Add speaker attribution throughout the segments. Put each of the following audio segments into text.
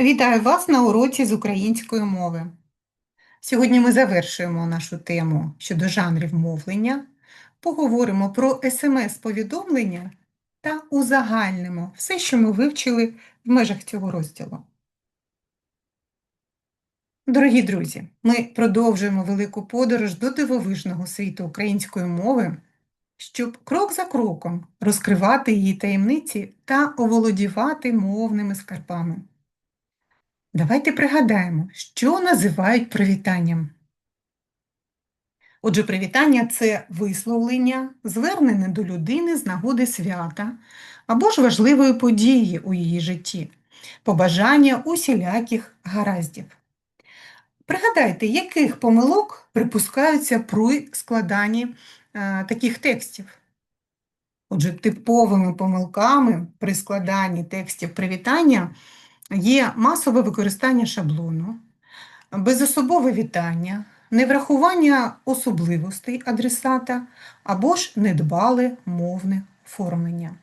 Speaker 1: Вітаю вас на уроці з української мови. Сьогодні ми завершуємо нашу тему щодо жанрів мовлення, поговоримо про СМС-повідомлення та узагальнимо все, що ми вивчили в межах цього розділу. Дорогі друзі, ми продовжуємо велику подорож до дивовижного світу української мови, щоб крок за кроком розкривати її таємниці та оволодівати мовними скарбами. Давайте пригадаємо, що називають привітанням. Отже, привітання це висловлення, звернене до людини з нагоди свята або ж важливої події у її житті, побажання усіляких гараздів. Пригадайте, яких помилок припускаються при складанні е, таких текстів. Отже, типовими помилками при складанні текстів привітання є масове використання шаблону, безособове вітання, неврахування особливостей адресата або ж недбале мовне оформлення.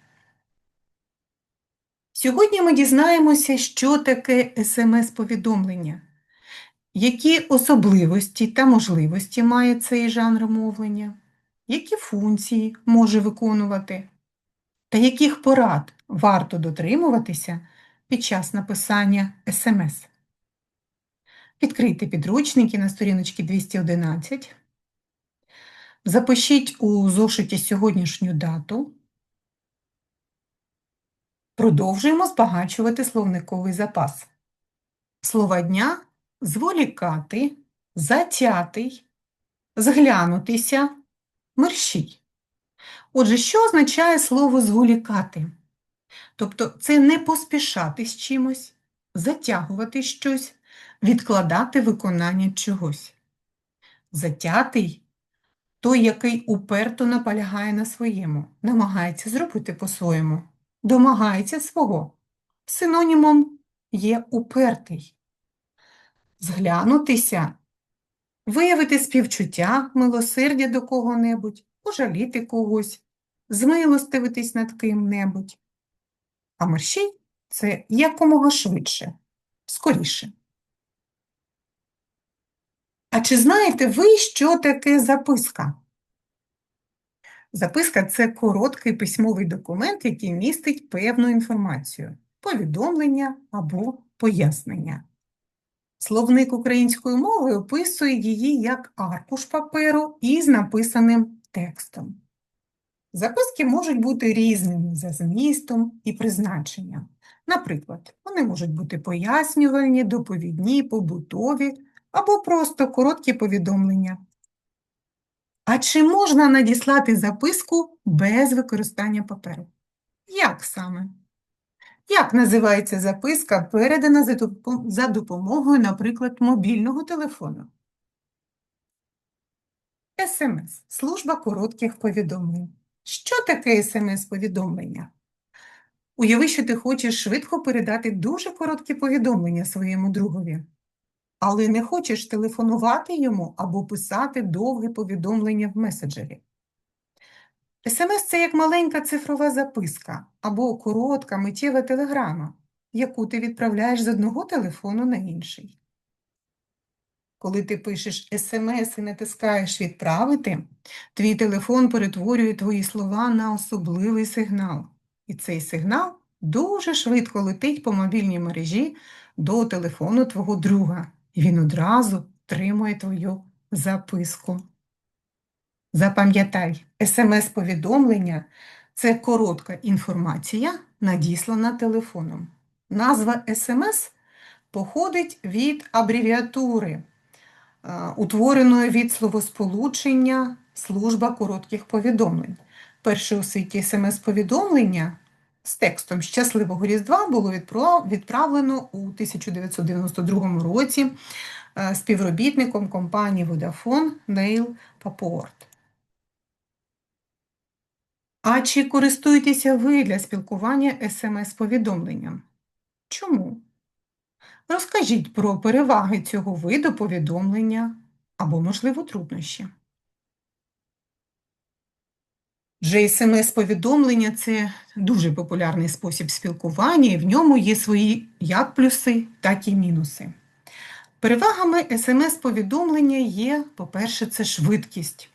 Speaker 1: Сьогодні ми дізнаємося, що таке СМС-повідомлення, які особливості та можливості має цей жанр мовлення, які функції може виконувати, та яких порад варто дотримуватися під час написання СМС. Відкрийте підручники на сторіночці 211. Запишіть у зошиті сьогоднішню дату. Продовжуємо збагачувати словниковий запас. Слова дня зволікати, затятий, зглянутися, мерщій. Отже, що означає слово зволікати? Тобто це не поспішати з чимось, затягувати щось, відкладати виконання чогось. Затятий той, який уперто наполягає на своєму, намагається зробити по-своєму, домагається свого. Синонімом є упертий. Зглянутися, виявити співчуття, милосердя до кого-небудь, пожаліти когось, змилостивитись над ким-небудь. А мерщій це якомога швидше, скоріше. А чи знаєте ви, що таке записка? Записка це короткий письмовий документ, який містить певну інформацію, повідомлення або пояснення. Словник української мови описує її як аркуш паперу із написаним текстом. Записки можуть бути різними за змістом і призначенням. Наприклад, вони можуть бути пояснювальні, доповідні, побутові або просто короткі повідомлення. А чи можна надіслати записку без використання паперу? Як саме? Як називається записка, передана за допомогою, наприклад, мобільного телефону? СМС служба коротких повідомлень. Що таке смс-повідомлення? Уяви, що ти хочеш швидко передати дуже короткі повідомлення своєму другові, але не хочеш телефонувати йому або писати довге повідомлення в меседжері. СМС це як маленька цифрова записка або коротка миттєва телеграма, яку ти відправляєш з одного телефону на інший. Коли ти пишеш смс і натискаєш відправити, твій телефон перетворює твої слова на особливий сигнал. І цей сигнал дуже швидко летить по мобільній мережі до телефону твого друга, і він одразу тримує твою записку. Запам'ятай, смс-повідомлення це коротка інформація, надіслана телефоном. Назва смс походить від абревіатури утвореної від словосполучення служба коротких повідомлень. Перше у світі смс-повідомлення з текстом Щасливого Різдва було відправлено у 1992 році співробітником компанії Vodafone Нейл Папорт. А чи користуєтеся ви для спілкування смс-повідомленням? Чому? Розкажіть про переваги цього виду повідомлення або, можливо, труднощі. Вже СМС-повідомлення – це дуже популярний спосіб спілкування, і в ньому є свої як плюси, так і мінуси. Перевагами СМС-повідомлення є, по-перше, це швидкість.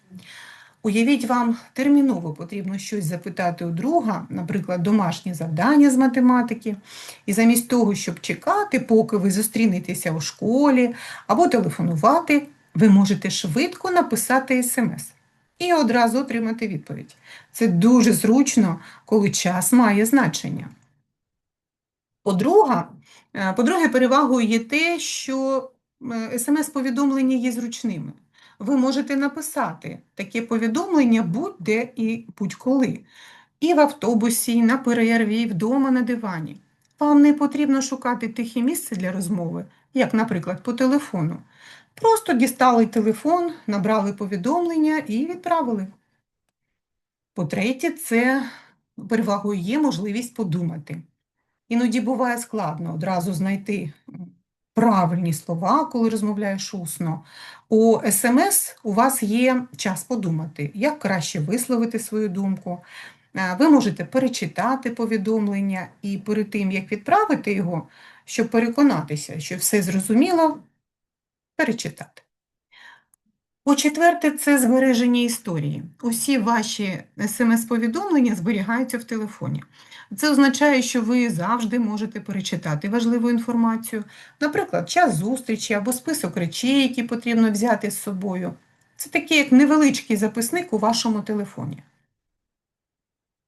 Speaker 1: Уявіть, вам терміново потрібно щось запитати у друга, наприклад, домашнє завдання з математики, і замість того, щоб чекати, поки ви зустрінетеся у школі або телефонувати, ви можете швидко написати смс і одразу отримати відповідь. Це дуже зручно, коли час має значення. Е, по-друге, перевагою є те, що е, смс-повідомлення є зручними. Ви можете написати таке повідомлення будь-де і будь-коли. І в автобусі, і на перерві, і вдома на дивані. Вам не потрібно шукати тихе місце для розмови, як, наприклад, по телефону. Просто дістали телефон, набрали повідомлення і відправили. По-третє, це перевагою є можливість подумати. Іноді буває складно одразу знайти правильні слова, коли розмовляєш усно. У СМС у вас є час подумати, як краще висловити свою думку. Е, ви можете перечитати повідомлення і перед тим, як відправити його, щоб переконатися, що все зрозуміло, перечитати. По-четверте, це збереження історії. Усі ваші смс-повідомлення зберігаються в телефоні. Це означає, що ви завжди можете перечитати важливу інформацію, наприклад, час зустрічі або список речей, які потрібно взяти з собою. Це такий як невеличкий записник у вашому телефоні.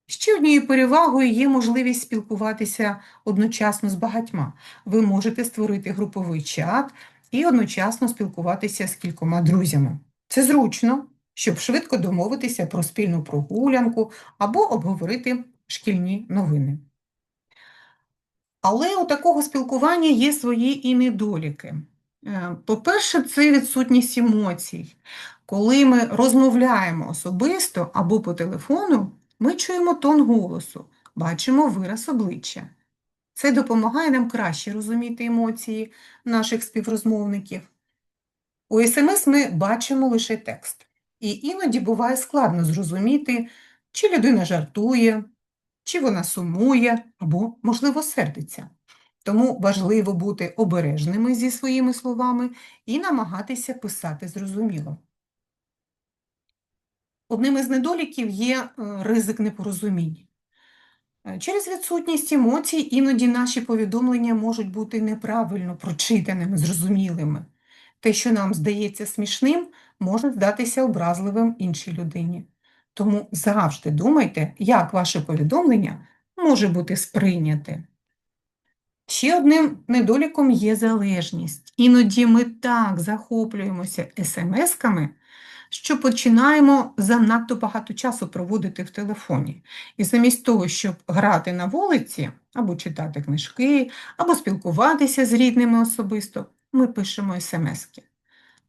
Speaker 1: Ще однією перевагою є можливість спілкуватися одночасно з багатьма. Ви можете створити груповий чат і одночасно спілкуватися з кількома друзями. Це зручно, щоб швидко домовитися про спільну прогулянку або обговорити шкільні новини. Але у такого спілкування є свої і недоліки. Е, по-перше, це відсутність емоцій. Коли ми розмовляємо особисто або по телефону, ми чуємо тон голосу, бачимо вираз обличчя. Це допомагає нам краще розуміти емоції наших співрозмовників. У СМС ми бачимо лише текст, і іноді буває складно зрозуміти, чи людина жартує, чи вона сумує або, можливо, сердиться. Тому важливо бути обережними зі своїми словами і намагатися писати зрозуміло. Одним із недоліків є е, ризик непорозумінь. Е, через відсутність емоцій іноді наші повідомлення можуть бути неправильно прочитаними, зрозумілими. Те, що нам здається смішним, може здатися образливим іншій людині. Тому завжди думайте, як ваше повідомлення може бути сприйняте. Ще одним недоліком є залежність. Іноді ми так захоплюємося смс-ками, що починаємо занадто багато часу проводити в телефоні. І замість того, щоб грати на вулиці, або читати книжки, або спілкуватися з рідними особисто, ми пишемо смски.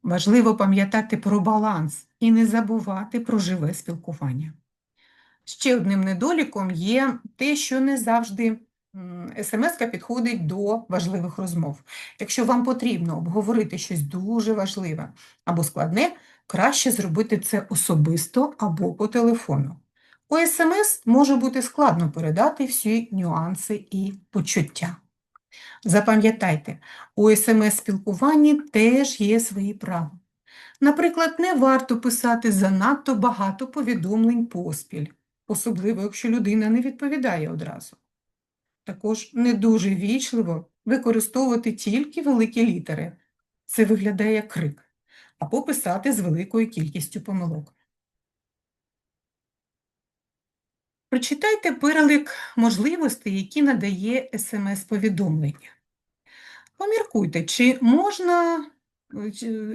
Speaker 1: Важливо пам'ятати про баланс і не забувати про живе спілкування. Ще одним недоліком є те, що не завжди смс підходить до важливих розмов. Якщо вам потрібно обговорити щось дуже важливе або складне, краще зробити це особисто або по телефону. У смс може бути складно передати всі нюанси і почуття. Запам'ятайте, у СМС-спілкуванні теж є свої права. Наприклад, не варто писати занадто багато повідомлень поспіль, особливо, якщо людина не відповідає одразу. Також не дуже вічливо використовувати тільки великі літери. Це виглядає як крик, або писати з великою кількістю помилок. Прочитайте перелик можливостей, які надає СМС-повідомлення. Поміркуйте, чи можна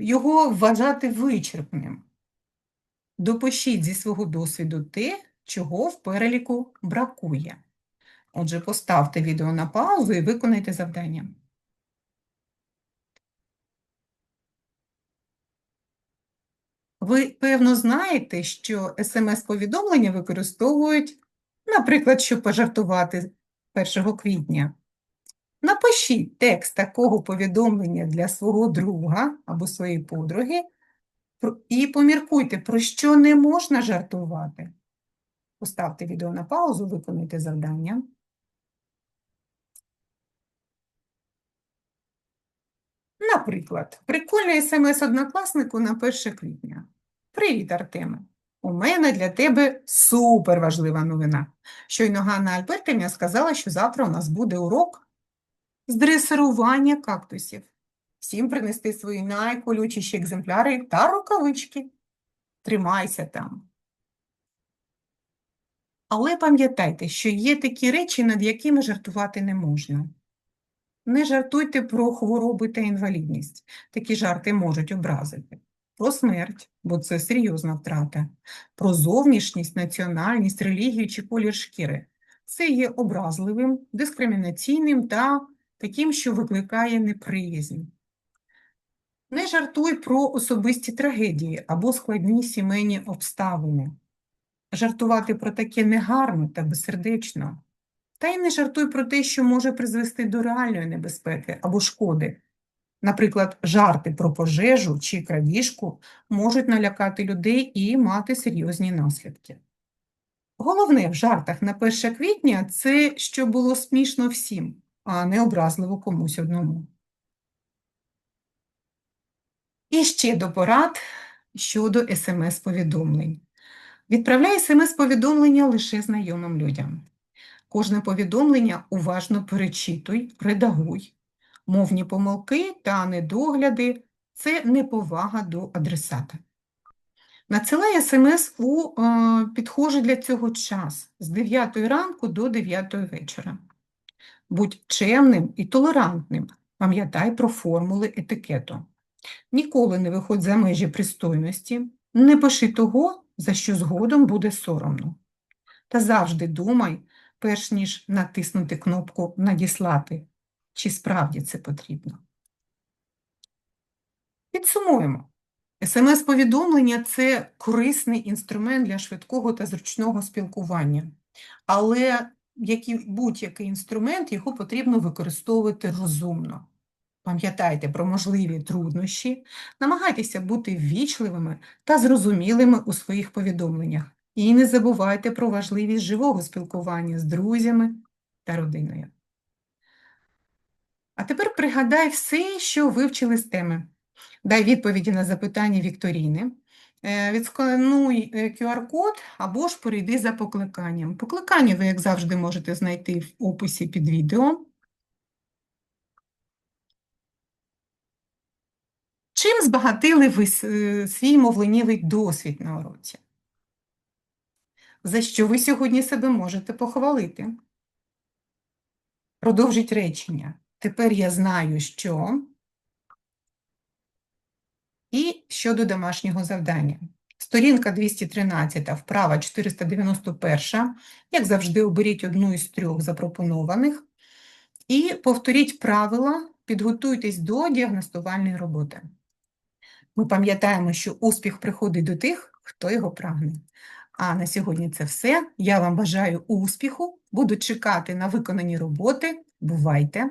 Speaker 1: його вважати вичерпним. Допишіть зі свого досвіду те, чого в переліку бракує. Отже, поставте відео на паузу і виконайте завдання. Ви, певно, знаєте, що смс-повідомлення використовують Наприклад, щоб пожартувати 1 квітня. Напишіть текст такого повідомлення для свого друга або своєї подруги і поміркуйте, про що не можна жартувати. Поставте відео на паузу, виконуйте завдання. Наприклад, прикольний смс однокласнику на 1 квітня. Привіт, Артеме. У мене для тебе суперважлива новина. Щойно Ганна Альбертівна сказала, що завтра у нас буде урок з дресирування кактусів. Всім принести свої найколючіші екземпляри та рукавички. Тримайся там. Але пам'ятайте, що є такі речі, над якими жартувати не можна. Не жартуйте про хвороби та інвалідність. Такі жарти можуть образити. Про смерть, бо це серйозна втрата. Про зовнішність, національність, релігію чи колір шкіри. Це є образливим, дискримінаційним та таким, що викликає неприязнь. Не жартуй про особисті трагедії або складні сімейні обставини. Жартувати про таке негарно та безсердечно. Та й не жартуй про те, що може призвести до реальної небезпеки або шкоди. Наприклад, жарти про пожежу чи крадіжку можуть налякати людей і мати серйозні наслідки. Головне в жартах на 1 квітня – це що було смішно всім, а не образливо комусь одному. І ще до порад щодо смс-повідомлень. Відправляй смс-повідомлення лише знайомим людям. Кожне повідомлення уважно перечитуй, редагуй. Мовні помилки та недогляди – це неповага до адресата. Надсилай смс у е, підхожий для цього час з 9 ранку до 9 вечора. Будь чемним і толерантним, пам'ятай про формули етикету. Ніколи не виходь за межі пристойності, не пиши того, за що згодом буде соромно. Та завжди думай, перш ніж натиснути кнопку «Надіслати», чи справді це потрібно. Підсумуємо. СМС-повідомлення – це корисний інструмент для швидкого та зручного спілкування. Але як і будь-який інструмент, його потрібно використовувати розумно. Пам'ятайте про можливі труднощі, намагайтеся бути ввічливими та зрозумілими у своїх повідомленнях. І не забувайте про важливість живого спілкування з друзями та родиною. А тепер пригадай все, що вивчили з теми. Дай відповіді на запитання Вікторіни, е, відскануй е, QR-код або ж перейди за покликанням. Покликання ви, як завжди, можете знайти в описі під відео. Чим збагатили ви е, свій мовленнєвий досвід на уроці? За що ви сьогодні себе можете похвалити? Продовжіть речення. Тепер я знаю, що. І щодо домашнього завдання. Сторінка 213, вправа 491. Як завжди, оберіть одну із трьох запропонованих і повторіть правила, підготуйтесь до діагностувальної роботи. Ми пам'ятаємо, що успіх приходить до тих, хто його прагне. А на сьогодні це все. Я вам бажаю успіху, буду чекати на виконані роботи. Бувайте!